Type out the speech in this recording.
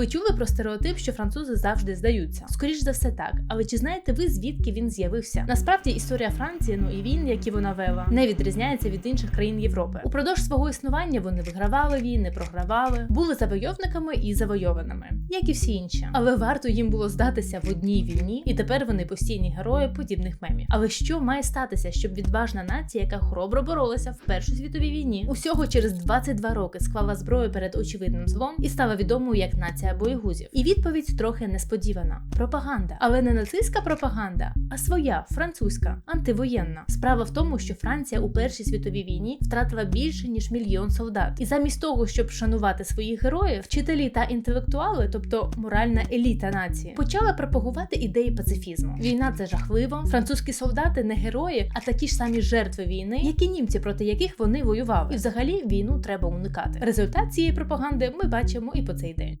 Ви чули про стереотип, що французи завжди здаються? Скоріш за все так. Але чи знаєте ви звідки він з'явився? Насправді історія Франції, ну і війн, які вона вела, не відрізняється від інших країн Європи. Упродовж свого існування вони вигравали війни, програвали, були завойовниками і завойованими, як і всі інші. Але варто їм було здатися в одній війні, і тепер вони постійні герої подібних мемів. Але що має статися, щоб відважна нація, яка хоробро боролася в Першій світовій війні, усього через 22 роки склала зброю перед очевидним злом і стала відомою як нація боєгузів? І відповідь трохи несподівана: пропаганда, але не нацистська пропаганда, а своя французька, антивоєнна. Справа в тому, що Франція у Першій світовій війні втратила більше ніж мільйон солдат, і замість того, щоб шанувати своїх героїв, вчителі та інтелектуали, тобто моральна еліта нації, почали пропагувати ідеї пацифізму. Війна це жахливо. Французькі солдати не герої, а такі ж самі жертви війни, як і німці, проти яких вони воювали. І взагалі війну треба уникати. Результат цієї пропаганди ми бачимо і по цей день.